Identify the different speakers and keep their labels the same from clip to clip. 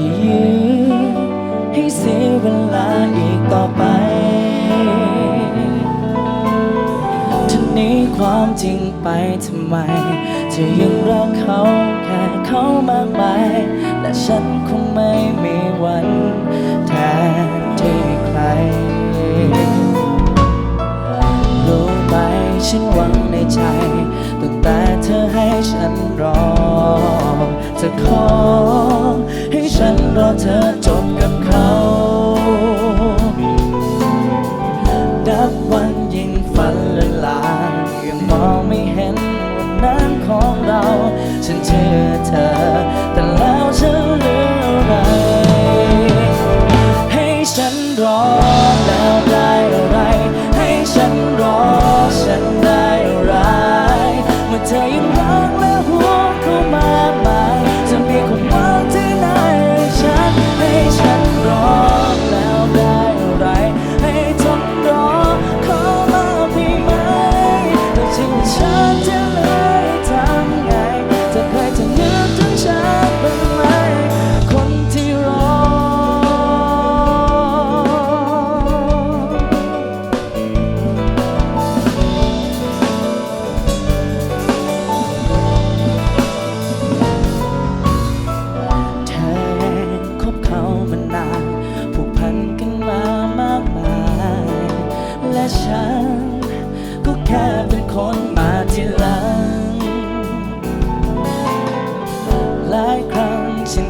Speaker 1: ยื้อให้เสียเวลาอีกต่อไปทีนี้ความจริงไปทำไมเธอยังรักเขาแค่เขามากมายและฉันคงไม่มีวันแทนที่ใครรู้ไหมฉันหวังในใจตั้งแต่เธอให้ฉันรอจะขอ ฉันรอเธอจบกับเขา ดับวันยิ่งฝันเละลางยังมองไม่เห็นวันนั้นของเรา ฉันเชื่อเธอ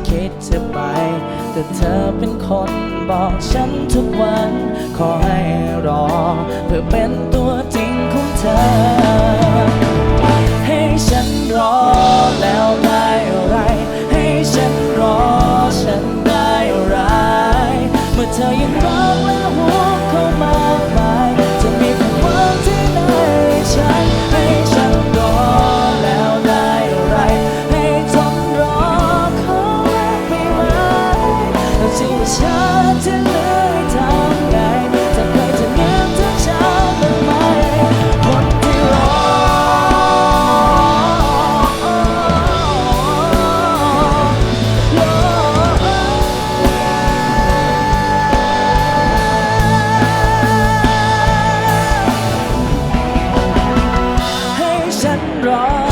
Speaker 1: คิดจะไป แต่เธอเป็นคนบอกฉันทุกวัน ขอให้รอ เพื่อเป็นตัวจริงของเธอ ให้ฉันรอ รอ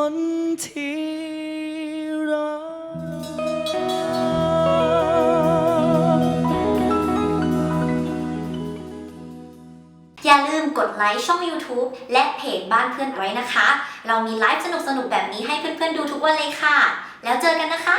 Speaker 1: คนที่รอ
Speaker 2: อย่าลืมกดไลค์ช่อง YouTube และเพจบ้านเพื่อนไว้นะคะ เรามีไลฟ์สนุกๆ แบบนี้ให้เพื่อนๆดูทุกวันเลยค่ะ แล้วเจอกันนะคะ